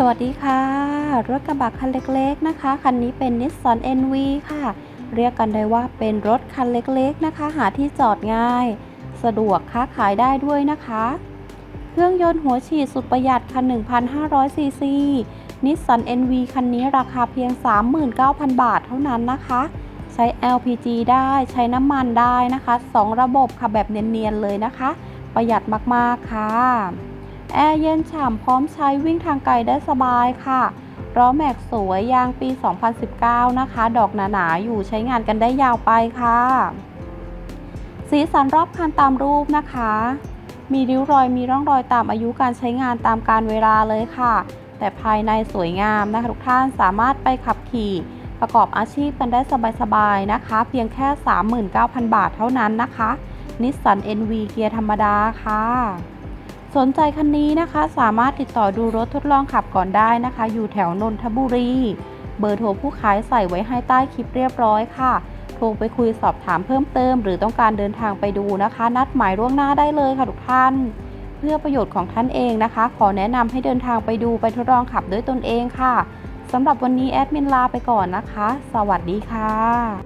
สวัสดีค่ะ รถกระบะคันเล็กๆนะคะ คันนี้เป็น Nissan NV ค่ะ เรียกกันได้ว่าเป็นรถคันเล็กๆนะคะ หาที่จอดง่าย สะดวกค้าขายได้ด้วยนะคะ เครื่องยนต์หัวฉีดสุดประหยัดคัน 1,500 ซีซี Nissan NV คันนี้ราคาเพียง 39,000 บาทเท่านั้นนะคะ ใช้ LPG ได้ใช้น้ำมันได้นะคะ 2 ระบบค่ะแบบเนียนๆเลยนะคะ ประหยัดมากๆค่ะ แอร์เย็นฉ่ำพร้อมใช้วิ่งทางไกลได้สบายค่ะล้อแม็กสวยยางปี 2019 นะคะ ดอกหนาๆ อยู่ใช้งานกันได้ยาวไปค่ะ สีสันรอบคันตามรูปนะคะ มีริ้วรอยมีร่องรอยตามอายุการใช้งานตามการเวลาเลยค่ะ แต่ภายในสวยงามนะคะ ทุกท่านสามารถไปขับขี่ประกอบอาชีพกันได้สบายๆนะคะ เพียงแค่ 39,000 บาทเท่านั้นนะคะ นิสสัน NV เกียร์ธรรมดาค่ะ สนใจคันนี้นะคะ สามารถติดต่อดูรถทดลองขับก่อนได้นะคะ อยู่แถวนนทบุรี เบอร์โทรผู้ขายใส่ไว้ให้ใต้คลิปเรียบร้อยค่ะ โทรไปคุยสอบถามเพิ่มเติม หรือต้องการเดินทางไปดูนะคะ นัดหมายล่วงหน้าได้เลยค่ะทุกท่าน เพื่อประโยชน์ของท่านเองนะคะ ขอแนะนำให้เดินทางไปดูไปทดลองขับด้วยตนเองค่ะสำหรับวันนี้แอดมินลาไปก่อนนะคะ สวัสดีค่ะ